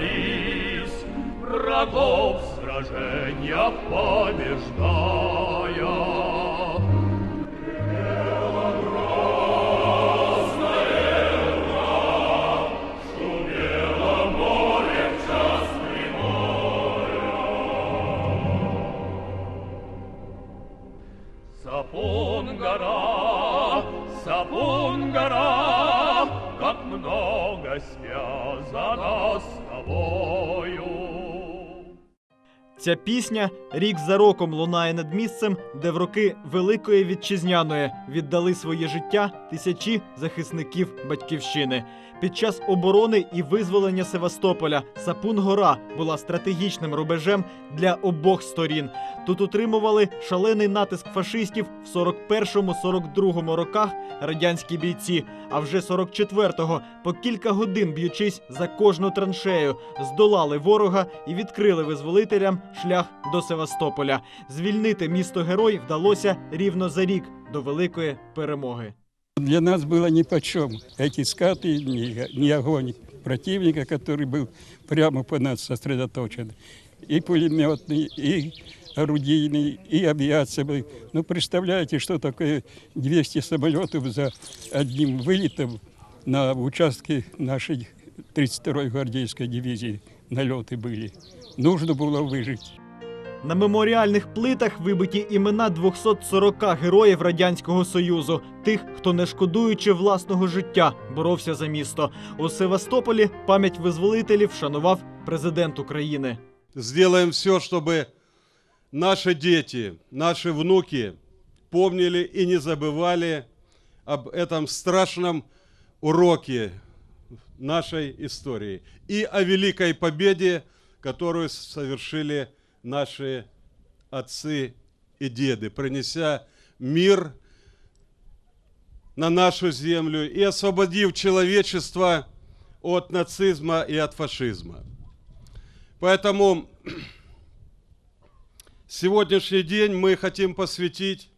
дрались, Врагов сражения побеждая. Oh. Ця пісня рік за роком лунає над місцем, де в роки Великої Вітчизняної віддали своє життя тисячі захисників батьківщини. Під час оборони і визволення Севастополя Сапун-Гора була стратегічним рубежем для обох сторін. Тут утримували шалений натиск фашистів в 41-42 роках радянські бійці. А вже 44-го, по кілька годин б'ючись за кожну траншею, здолали ворога і відкрили визволителям шлях до Севастополя. Звільнити місто герой вдалося рівно за рік до великої перемоги. Для нас было нипочем эти скаты, ни, ни огонь противника, который был прямо по нас сосредоточен. И пулеметный, и орудийный, и авиация. были. Ну, представляете, что такое 200 самолетов за одним вылетом на участке нашей 32-й гвардейской дивизии налеты были. Нужно было выжить. На меморіальних плитах вибиті імена 240 героїв радянського союзу, тих, хто не шкодуючи власного життя, боровся за місто. У Севастополі пам'ять визволителів вшанував президент України. сделаем все, чтобы наши дети, наши внуки помнили и не забывали об этом страшном уроке нашей истории и о великой победе, Которую совершили наши отцы и деды, принеся мир на нашу землю и освободив человечество от нацизма и от фашизма. Поэтому сегодняшний день мы хотим посвятить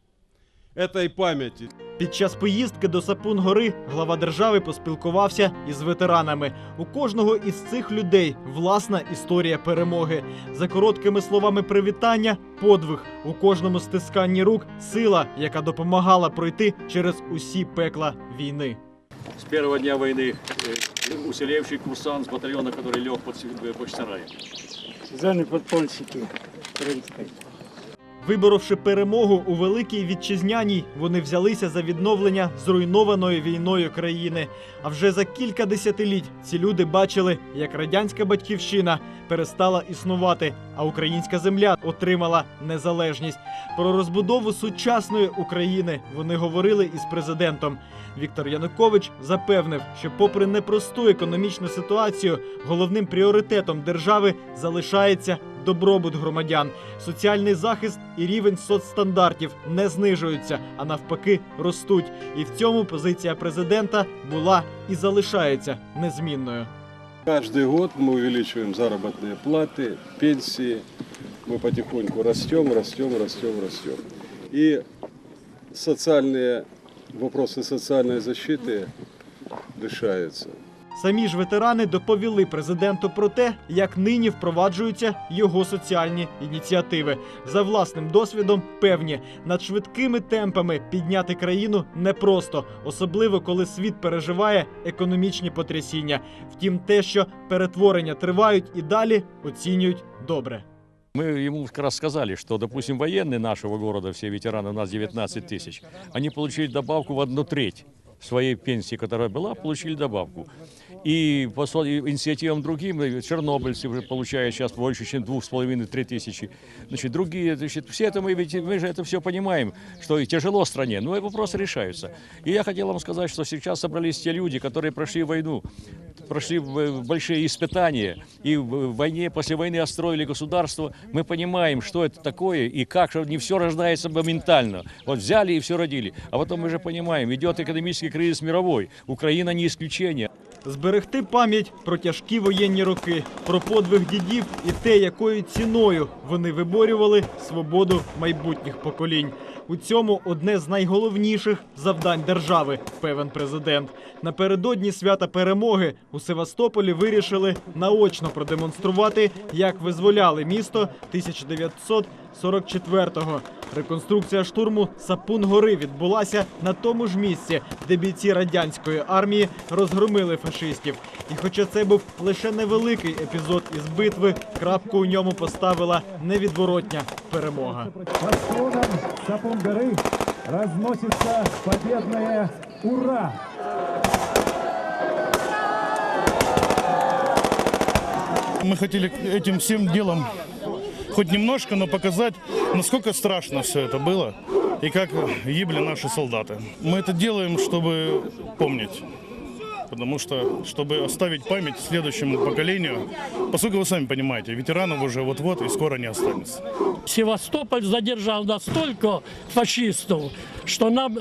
этой памяти. Під час поїздки до Сапун-гори глава держави поспілкувався із ветеранами. У кожного із цих людей власна історія перемоги. За короткими словами привітання, подвиг у кожному стисканні рук, сила, яка допомагала пройти через усі пекла війни. С первого дня войны э, уцелевший курсант с батальона, который лег под Сев- под Сараем. Зони подпольщики Кримської. Виборовши перемогу у великій вітчизняній, вони взялися за відновлення зруйнованої війною країни. А вже за кілька десятиліть ці люди бачили, як радянська батьківщина перестала існувати, а українська земля отримала незалежність. Про розбудову сучасної України вони говорили із президентом. Віктор Янукович запевнив, що, попри непросту економічну ситуацію, головним пріоритетом держави залишається добробут громадян. Соціальний захист і рівень соцстандартів не знижуються, а навпаки, ростуть. І в цьому позиція президента була і залишається незмінною. Каждый год мы увеличиваем заработные платы, пенсии. Мы потихоньку растем, растем, растем, растем. И социальные вопросы социальной защиты решаются. Самі ж ветерани доповіли президенту про те, як нині впроваджуються його соціальні ініціативи. За власним досвідом певні над швидкими темпами підняти країну непросто, особливо коли світ переживає економічні потрясіння. Втім, те, що перетворення тривають і далі, оцінюють добре. Мы ему как раз сказали, что, допустим, военные нашего города, все ветераны, у нас 19 тысяч, они получили добавку в одну треть Своей пенсии, которая была, получили добавку. И по инициативам другим, чернобыльцы уже получают сейчас больше, чем двух с половиной-три тысячи. Значит, другие, значит, все это мы, ведь мы же это все понимаем, что и тяжело стране, но вопросы решаются. И я хотел вам сказать, что сейчас собрались те люди, которые прошли войну, прошли большие испытания, и в войне, после войны отстроили государство. Мы понимаем, что это такое и как, что не все рождается моментально. Вот взяли и все родили. А потом мы же понимаем, идет экономический кризис мировой. Украина не исключение. зберегти пам'ять про тяжкі воєнні роки, про подвиг дідів і те, якою ціною вони виборювали свободу майбутніх поколінь. У цьому одне з найголовніших завдань держави, певен президент. Напередодні свята перемоги у Севастополі вирішили наочно продемонструвати, як визволяли місто 1944-го. Реконструкція штурму Сапун гори відбулася на тому ж місці, де бійці радянської армії розгромили фашистів. І хоча це був лише невеликий епізод із битви, крапку у ньому поставила невідворотня перемога. По склонам Сапун горы разносится победное «Ура!». Мы хотели этим всем делом хоть немножко, но показать, насколько страшно все это было и как гибли наши солдаты. Мы это делаем, чтобы помнить. Потому что, чтобы оставить память следующему поколению, поскольку вы сами понимаете, ветеранов уже вот-вот и скоро не останется. Севастополь задержал настолько фашистов, что нам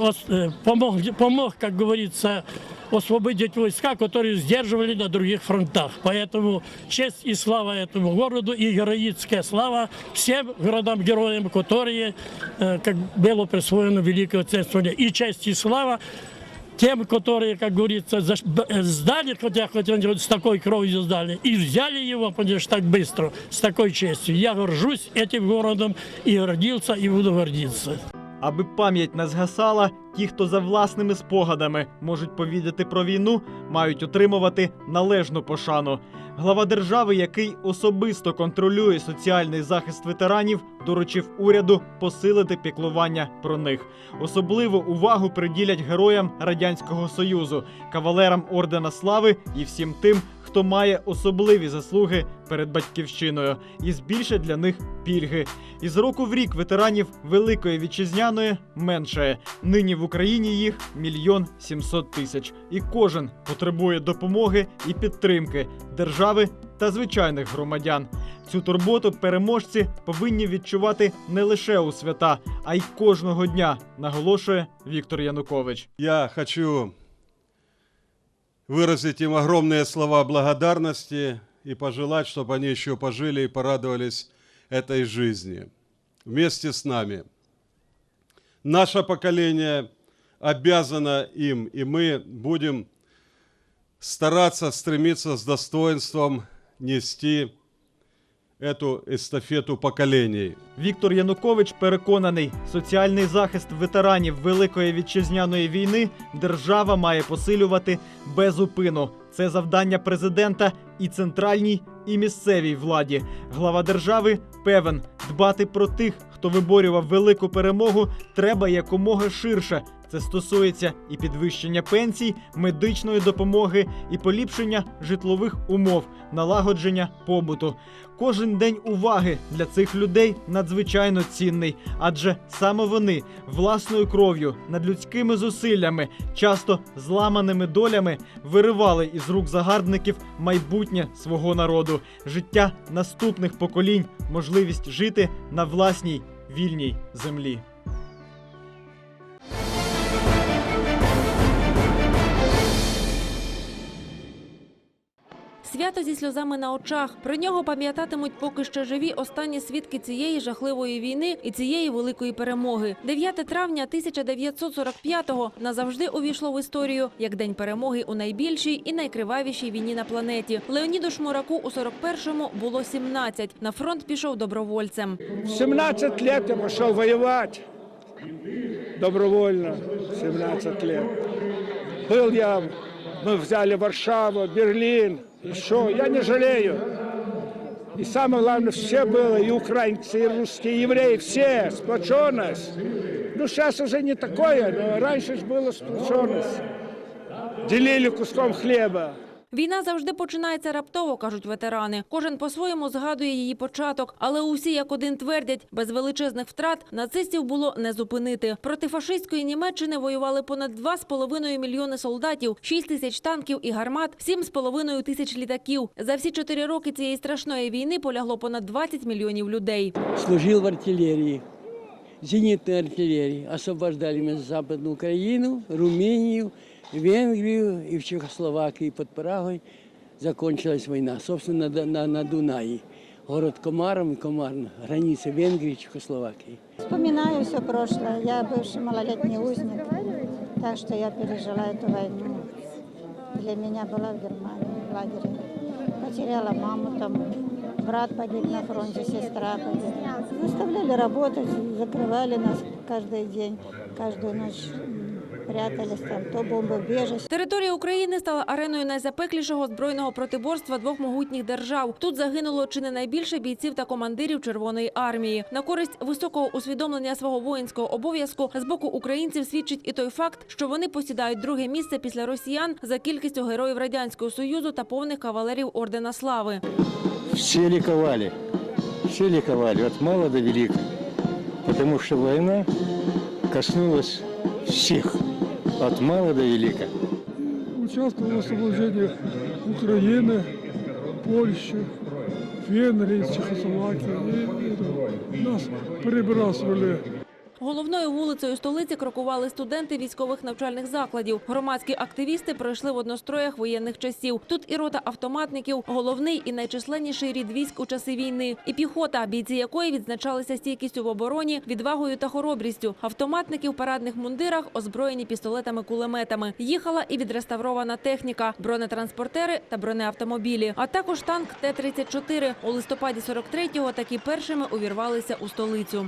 ос- э, помог, помог, как говорится, освободить войска, которые сдерживали на других фронтах. Поэтому честь и слава этому городу и героическая слава всем городам-героям, которые, э, как было присвоено Великое Отечественное. И честь и слава тем, которые, как говорится, заш- б- э, сдали, хотя, хотя они с такой кровью сдали, и взяли его, понимаешь, так быстро, с такой честью. Я горжусь этим городом и родился, и буду гордиться. Аби пам'ять не згасала, ті, хто за власними спогадами можуть повідати про війну, мають отримувати належну пошану. Глава держави, який особисто контролює соціальний захист ветеранів, доручив уряду посилити піклування про них. Особливу увагу приділять героям радянського союзу, кавалерам ордена слави і всім тим, хто має особливі заслуги перед батьківщиною, і збільшать для них пільги. Із року в рік ветеранів Великої вітчизняної меншає. Нині в Україні їх мільйон сімсот тисяч. І кожен потребує допомоги і підтримки держави та звичайних громадян. Цю турботу переможці повинні відчувати не лише у свята, а й кожного дня, наголошує Віктор Янукович. Я хочу выразить им огромные слова благодарности и пожелать, чтобы они еще пожили и порадовались этой жизни вместе с нами. Наше поколение обязано им, и мы будем стараться, стремиться с достоинством нести эту эстафету поколений. Віктор Янукович переконаний, соціальний захист ветеранів Великої вітчизняної війни держава має посилювати без упину. Це завдання президента і центральній, і місцевій владі. Глава держави певен, дбати про тих, хто виборював велику перемогу, треба якомога ширше. Це стосується і підвищення пенсій, медичної допомоги, і поліпшення житлових умов, налагодження побуту. Кожен день уваги для цих людей надзвичайно цінний, адже саме вони власною кров'ю над людськими зусиллями, часто зламаними долями, виривали із рук загарбників майбутнє свого народу, життя наступних поколінь, можливість жити на власній вільній землі. Свято зі сльозами на очах. Про нього пам'ятатимуть поки що живі останні свідки цієї жахливої війни і цієї великої перемоги. 9 травня 1945-го назавжди увійшло в історію як день перемоги у найбільшій і найкривавішій війні на планеті. Леоніду Шмураку у 41-му було 17. На фронт пішов добровольцем. В 17 лет я пошел воевать. Добровольно, 17 лет. Был я, мы взяли Варшаву, Берлин, еще. Я не жалею. И самое главное, все было, и украинцы, и русские, и евреи, все, сплоченность. Ну, сейчас уже не такое, но раньше же была сплоченность. Делили куском хлеба. Війна завжди починається раптово, кажуть ветерани. Кожен по-своєму згадує її початок, але усі як один твердять, без величезних втрат нацистів було не зупинити. Проти фашистської Німеччини воювали понад 2,5 мільйони солдатів, 6 тисяч танків і гармат, 7,5 тисяч літаків. За всі чотири роки цієї страшної війни полягло понад 20 мільйонів людей. служил в артиллерии, зенитной артиллерии. Освобождали мы Западную Украину, Румынию, В Венгрию и в Чехословакии под Прагой закончилась война. Собственно, на, на, на Дунае. Город Комаром и Комарно. Граница Венгрии и Чехословакии. Вспоминаю все прошлое. Я бывший малолетний узник, так что я пережила эту войну. Для меня была в Германии, в лагере. Потеряла маму там, брат погиб на фронте, сестра погибла. Заставляли работать, закрывали нас каждый день, каждую ночь. Прятались там, то бомбоубежище. Територія України стала ареною найзапеклішого збройного протиборства двох могутніх держав. Тут загинуло чи не найбільше бійців та командирів Червоної армії. На користь високого усвідомлення свого воїнського обов'язку з боку українців свідчить і той факт, що вони посідають друге місце після росіян за кількістю героїв радянського союзу та повних кавалерів ордена слави. Все ликовали, все ликовали от мала до велика, потому что война коснулась всех, от мала до велика. Участвовал в освобождении Украины, Польши, Венгрии, Чехословакии. И, нас перебрасывали Головною вулицею столиці крокували студенти військових навчальних закладів. Громадські активісти пройшли в одностроях воєнних часів. Тут і рота автоматників, головний і найчисленніший рід військ у часи війни, і піхота, бійці якої відзначалися стійкістю в обороні, відвагою та хоробрістю. Автоматники в парадних мундирах озброєні пістолетами-кулеметами. Їхала і відреставрована техніка, бронетранспортери та бронеавтомобілі, а також танк Т-34. У листопаді 43-го такі першими увірвалися у столицю.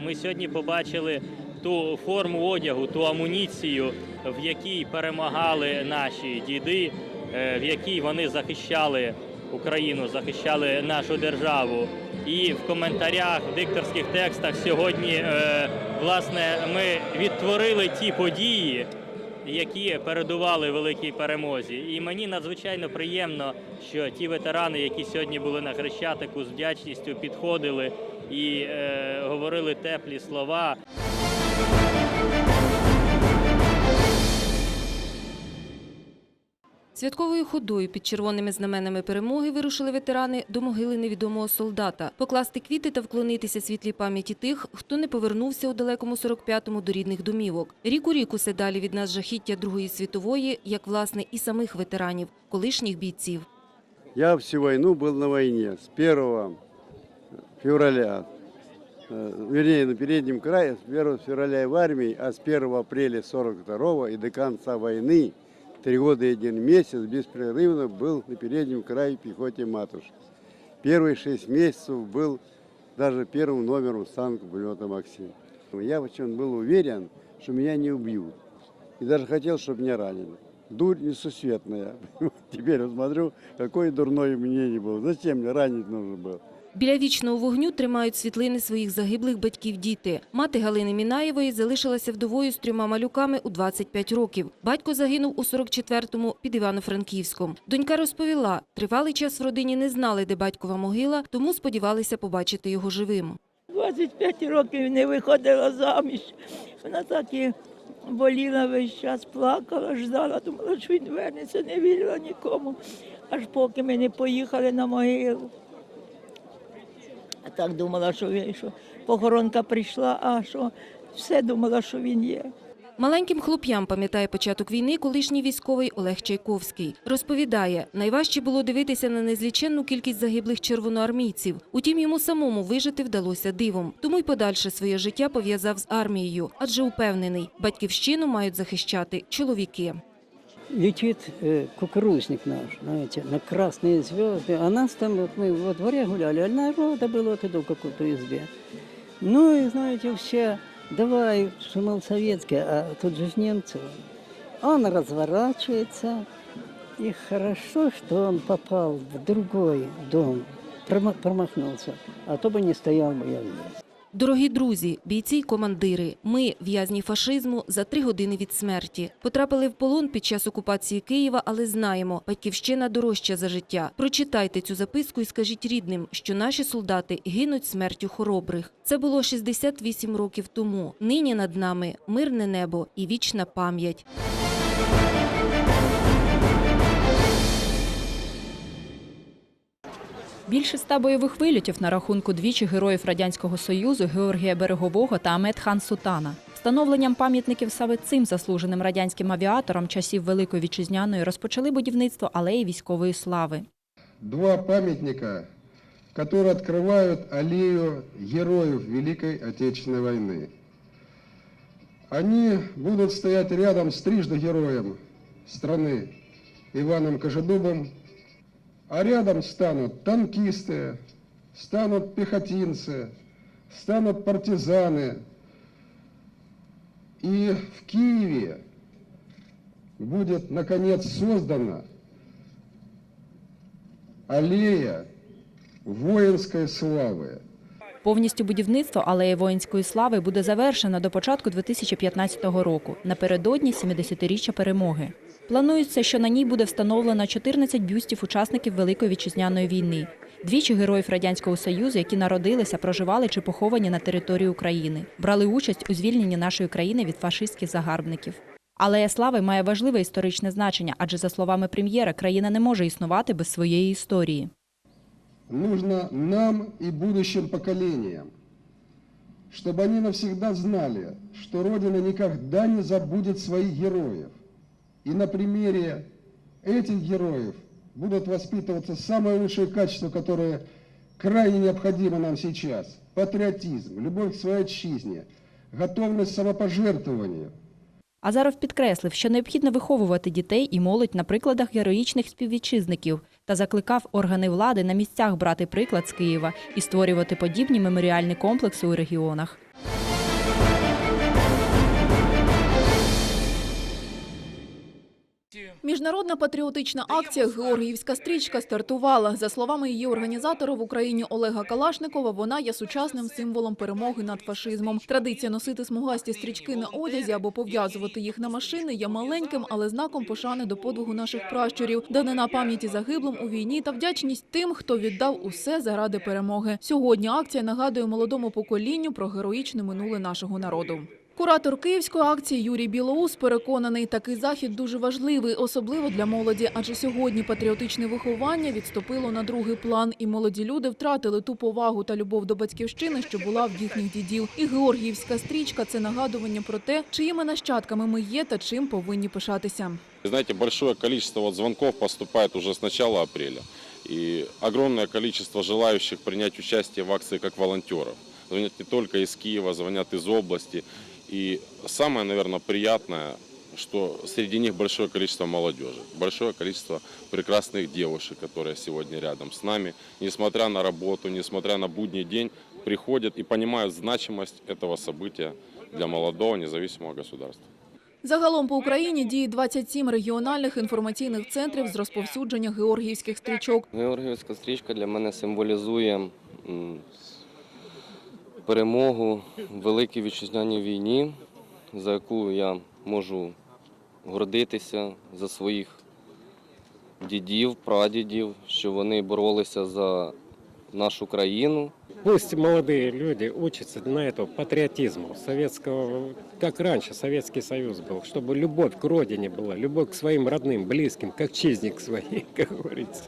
Ми сьогодні побачили ту форму одягу, ту амуніцію, в якій перемагали наші діди, е, в якій вони захищали Україну, захищали нашу державу. І в коментарях, в дикторських текстах сьогодні е, власне ми відтворили ті події, які передували великій перемозі. І мені надзвичайно приємно, що ті ветерани, які сьогодні були на Хрещатику, з вдячністю підходили і е, говорили теплі слова. Святковою ходою під червоними знаменами перемоги вирушили ветерани до могили невідомого солдата, покласти квіти та вклонитися світлій пам'яті тих, хто не повернувся у далекому 45-му до рідних домівок. Рік у рік усе далі від нас жахіття Другої світової, як власне і самих ветеранів, колишніх бійців. Я всю войну был на войне с 1 февраля, э, вернее, на переднем крае, с 1 февраля в армии, а с 1 апреля 42 и до конца войны, три года и один месяц, беспрерывно был на переднем крае пехоте матушки. Первые шесть месяцев был даже первым номером танка пулемета «Максим». Я почему был уверен, что меня не убьют. И даже хотел, чтобы меня ранили. Дурь несусветная. Теперь я смотрю, какое дурное мнение было. Зачем мне ранить нужно было? Біля вічного вогню тримають світлини своїх загиблих батьків діти. Мати Галини Мінаєвої залишилася вдовою з трьома малюками у 25 років. Батько загинув у 44-му під Івано-Франківськом. Донька розповіла, тривалий час в родині не знали, де батькова могила, тому сподівалися побачити його живим. 25 років не виходила заміж. Вона так і боліла весь час, плакала, ждала, думала, що він вернеться, не вірила нікому. Аж поки ми не поїхали на могилу. А так думала, що, він, що похоронка прийшла, а що все думала, що він є. Маленьким хлоп'ям пам'ятає початок війни колишній військовий Олег Чайковський. Розповідає, найважче було дивитися на незліченну кількість загиблих червоноармійців. Утім, йому самому вижити вдалося дивом. Тому й подальше своє життя пов'язав з армією, адже упевнений, батьківщину мають захищати чоловіки Летит э, кукурузник наш, знаете, на красные звезды. А нас там, вот мы во дворе гуляли, а народа было вот иду в какой-то избе. Ну и, знаете, все, давай, что, мол, советские, а тут же ж немцы. Он разворачивается, и хорошо, что он попал в другой дом, прома- промахнулся, а то бы не стоял бы я здесь. Дорогі друзі, бійці й командири, ми, в'язні фашизму, за три години від смерті. Потрапили в полон під час окупації Києва, але знаємо, батьківщина дорожча за життя. Прочитайте цю записку і скажіть рідним, що наші солдати гинуть смертю хоробрих. Це було 68 років тому. Нині над нами мирне небо і вічна пам'ять. Більше ста бойових вильотів на рахунку двічі героїв Радянського Союзу Георгія Берегового та Амет Хан Сутана. Встановленням пам'ятників саме цим заслуженим радянським авіаторам часів Великої Вітчизняної розпочали будівництво алеї військової слави. Два памятника, которые открывают аллею героев Великой Отечественной войны. Они будут стоять рядом с трижды героем страны Иваном Кожедубом, а рядом станут танкисты, станут пехотинцы, станут партизаны. И в Киеве будет, наконец, создана аллея воинской славы. Повністю будівництво алеї воїнської слави буде завершено до початку 2015 року, напередодні 70-річчя перемоги. Планується, що на ній буде встановлено 14 бюстів учасників Великої вітчизняної війни, двічі героїв Радянського Союзу, які народилися, проживали чи поховані на території України, брали участь у звільненні нашої країни від фашистських загарбників. Алея слави має важливе історичне значення, адже, за словами прем'єра, країна не може існувати без своєї історії. нужно нам и будущим поколениям, чтобы они навсегда знали, что Родина никогда не забудет своих героев. И на примере этих героев будут воспитываться самые лучшие качества, которые крайне необходимы нам сейчас. Патриотизм, любовь к своей отчизне, готовность к самопожертвованию – Азаров підкреслив, що необхідно виховувати дітей і молодь на прикладах героїчних співвітчизників та закликав органи влади на місцях брати приклад з Києва і створювати подібні меморіальні комплекси у регіонах. Міжнародна патріотична акція Георгіївська стрічка стартувала. За словами її організатора в Україні Олега Калашникова, вона є сучасним символом перемоги над фашизмом. Традиція носити смугасті стрічки на одязі або пов'язувати їх на машини є маленьким, але знаком пошани до подвигу наших пращурів, данина пам'яті загиблим у війні та вдячність тим, хто віддав усе заради перемоги. Сьогодні акція нагадує молодому поколінню про героїчне минуле нашого народу. Куратор київської акції Юрій Білоус переконаний, такий захід дуже важливий, особливо для молоді, адже сьогодні патріотичне виховання відступило на другий план, і молоді люди втратили ту повагу та любов до батьківщини, що була в їхніх дідів. І Георгіївська стрічка це нагадування про те, чиїми нащадками ми є та чим повинні пишатися. Знаете, большое количество вот звонков поступает уже с начала апреля. И огромное количество желающих принять участие в акции как волонтеров. Звонят не только из Киева, звонят из области. И самое, наверное, приятное, что среди них большое количество молодежи, большое количество прекрасных девушек, которые сегодня рядом с нами, несмотря на работу, несмотря на будний день, приходят и понимают значимость этого события для молодого независимого государства. Загалом по Україні діє 27 регіональних інформаційних центрів з розповсюдження георгіївських стрічок. Георгіївська стрічка для мене символізує м, перемогу в Великій Вітчизняній війні, за яку я можу гордитися за своїх дідів, прадідів, що вони боролися за нашу країну. Пусть молодые люди учатся на это патриотизму советского, как раньше Советский Союз был, чтобы любовь к родине была, любовь к своим родным, близким, как чизник своей, как говорится.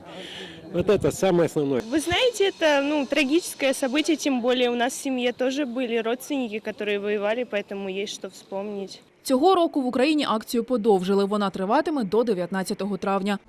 Вот это самое основное. Вы знаете, это ну, трагическое событие, тем более у нас в семье тоже были родственники, которые воевали, поэтому есть что вспомнить. Цього року в Україні акцію подовжили. Вона триватиме до 19 травня.